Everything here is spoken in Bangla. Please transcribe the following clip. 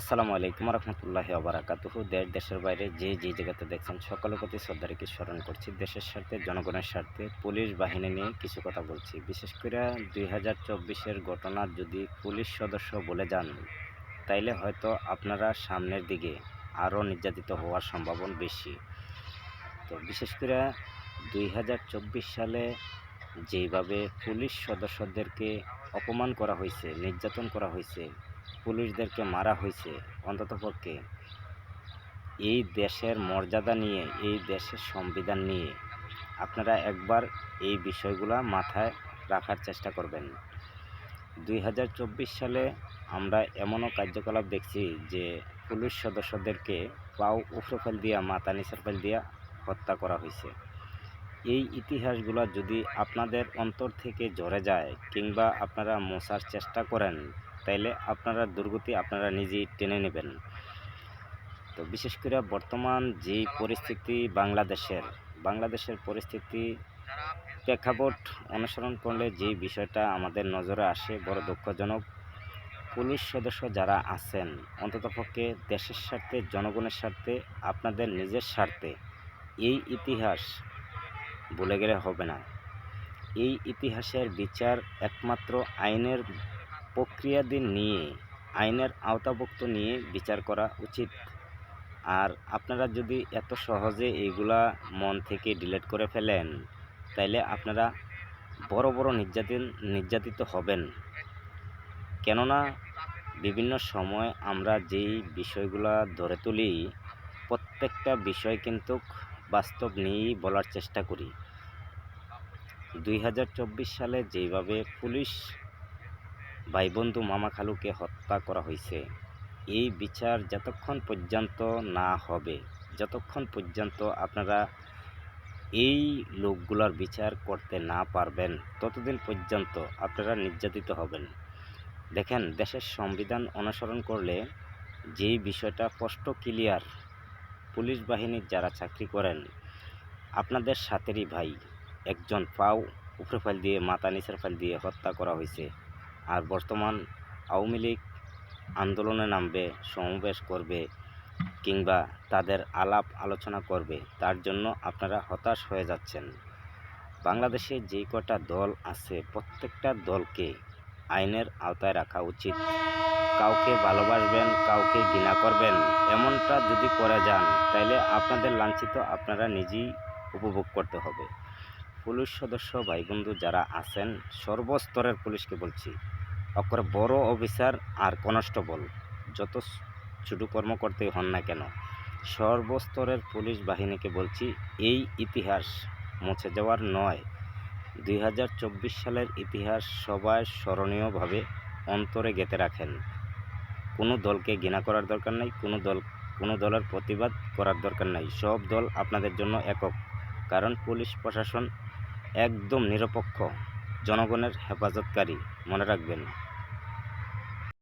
আসসালামু আলাইকুম রহমতুল্লাহি আবরাকাতুহ দেশ, দেশের বাইরে যে যে জায়গাতে দেখছেন, সকলের প্রতি শ্রদ্ধা রেখে স্মরণ করছি। দেশের স্বার্থে, জনগণের স্বার্থে, পুলিশ বাহিনী নিয়ে কিছু কথা বলছি। বিশেষ করে দুই হাজার চব্বিশের ঘটনা যদি পুলিশ সদস্য বলে যান, তাইলে হয়তো আপনারা সামনের দিকে আরও নির্যাতিত হওয়ার সম্ভাবনা বেশি। তো বিশেষ করে দুই হাজার চব্বিশ সালে যেইভাবে পুলিশ সদস্যদেরকে অপমান করা হয়েছে, নির্যাতন করা হয়েছে পুলিশদেরকে মারা হয়েছে অন্ততপক্ষে এই দেশের মর্যাদা নিয়ে, এই দেশের সংবিধান নিয়ে আপনারা একবার এই বিষয়গুলো মাথায় রাখার চেষ্টা করবেন। দুই হাজার চব্বিশ সালে আমরা এমনও কার্যকলাপ দেখছি যে পুলিশ সদস্যদেরকে পাও উপরে ফেল দিয়া, মাথা নিচের ফেল দিয়া হত্যা করা হয়েছে। এই ইতিহাসগুলো যদি আপনাদের অন্তর থেকে ঝরে যায় কিংবা আপনারা মোছার চেষ্টা করেন তাইলে আপনারা দুর্গতি আপনারা নিজেই টেনে নেবেন। তো বিশেষ করে বর্তমান যেই পরিস্থিতি বাংলাদেশের বাংলাদেশের পরিস্থিতি প্রেক্ষাপট অনুসরণ করলে যেই বিষয়টা আমাদের নজরে আসে বড় দুঃখজনক, পুলিশ সদস্য যারা আছেন অন্ততপক্ষে দেশের স্বার্থে, জনগণের স্বার্থে, আপনাদের নিজের স্বার্থে, এই ইতিহাস ভুলে গেলে হবে না। এই ইতিহাসের বিচার একমাত্র আইনের প্রক্রিয়াদিন নিয়ে, আইনের আওতাভুক্ত নিয়ে বিচার করা উচিত। আর আপনারা যদি এত সহজে এইগুলা মন থেকে ডিলিট করে ফেলেন, তাইলে আপনারা বড় বড় নির্যাতন, নির্যাতিত হবেন। কেননা, বিভিন্ন সময় আমরা যেই বিষয়গুলা ধরে তুলি, প্রত্যেকটা বিষয় কিন্তু বাস্তব নিয়েই বলার চেষ্টা করি। দুই হাজার চব্বিশ সালে যেইভাবে পুলিশ ভাই বন্ধু মামা খালুকে হত্যা করা হয়েছে। এই বিচার যতক্ষণ পর্যন্ত না হবে, যতক্ষণ পর্যন্ত আপনারা এই লোকগুলোর বিচার করতে না পারবেন, ততদিন পর্যন্ত আপনারা নির্যাতিত হবেন। দেখেন, দেশের সংবিধান অনুসরণ করলে যেই বিষয়টা স্পষ্ট, ক্লিয়ার, পুলিশ বাহিনীর যারা চাকরি করেন, আপনাদের সাথেরই ভাই একজন পাও উপরে ফাইল দিয়ে, মাথা নিচের ফাইল দিয়ে হত্যা করা হয়েছে। আর বর্তমান আওয়ামী লীগ আন্দোলনে নামবে, সমাবেশ করবে কিংবা তাদের আলাপ আলোচনা করবে, তার জন্য আপনারা হতাশ হয়ে যাচ্ছেন। বাংলাদেশে যে কটা দল আছে, প্রত্যেকটা দলকে আইনের আওতায় রাখা উচিত। কাউকে ভালোবাসবেন, কাউকে ঘৃণা করবেন, এমনটা যদি করে যান, তাইলে আপনাদের লাঞ্ছিত আপনারা নিজেই উপভোগ করতে হবে। পুলিশ সদস্য ভাই বন্ধু যারা আছেন, সর্বস্তরের পুলিশকে বলছি অকর বড় অফিসার আর কনস্টেবল, যত ছোটো কর্ম করতে হন না কেন, সর্বস্তরের পুলিশ বাহিনীকে বলছি, এই ইতিহাস মুছে যাওয়ার নয়। দুই সালের ইতিহাস সবাই স্মরণীয়ভাবে অন্তরে গেঁথে রাখেন। কোনো দলকে ঘৃণা করার দরকার নাই, কোনো দল, কোনো দলের প্রতিবাদ করার দরকার নাই, সব দল আপনাদের জন্য একক, কারণ পুলিশ প্রশাসন একদম নিরপেক্ষ, জনগণের হেফাজতকারী, মনে রাখবেন।